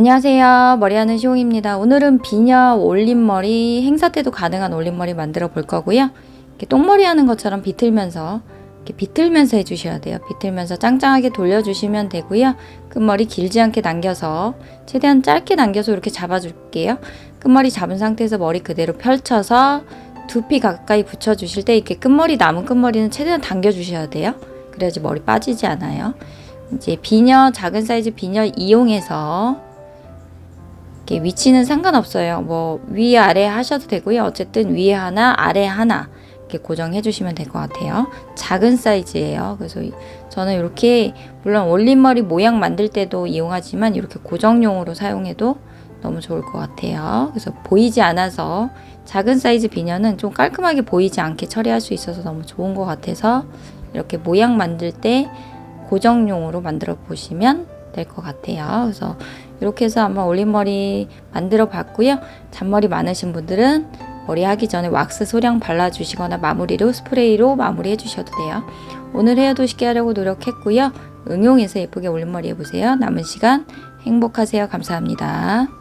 안녕하세요. 머리하는 시홍입니다. 오늘은 비녀 올림머리 행사 때도 가능한 올림머리 만들어 볼 거고요. 이렇게 똥머리 하는 것처럼 비틀면서 이렇게 비틀면서 해주셔야 돼요. 비틀면서 짱짱하게 돌려주시면 되고요. 끝머리 길지 않게 당겨서 최대한 짧게 당겨서 이렇게 잡아줄게요. 끝머리 잡은 상태에서 머리 그대로 펼쳐서 두피 가까이 붙여주실 때 이렇게 끝머리 남은 끝머리는 최대한 당겨주셔야 돼요. 그래야지 머리 빠지지 않아요. 이제 비녀 작은 사이즈 비녀 이용해서 위치는 상관없어요. 뭐 위에 아래 하셔도 되고요. 어쨌든 위에 하나 아래 하나 이렇게 고정해 주시면 될 것 같아요. 작은 사이즈예요. 그래서 이- 저는 이렇게 물론 올림머리 모양 만들 때도 이용하지만 이렇게 고정용으로 사용해도 너무 좋을 것 같아요. 그래서 보이지 않아서 작은 사이즈 비녀는 좀 깔끔하게 보이지 않게 처리할 수 있어서 너무 좋은 것 같아서 이렇게 모양 만들 때 고정용으로 만들어 보시면 될 것 같아요. 그래서 이렇게 해서 한번 올림머리 만들어 봤고요. 잔머리 많으신 분들은 머리 하기 전에 왁스 소량 발라주시거나 마무리로 스프레이로 마무리해 주셔도 돼요. 오늘 헤어도 쉽게 하려고 노력했고요. 응용해서 예쁘게 올림머리 해보세요. 남은 시간 행복하세요. 감사합니다.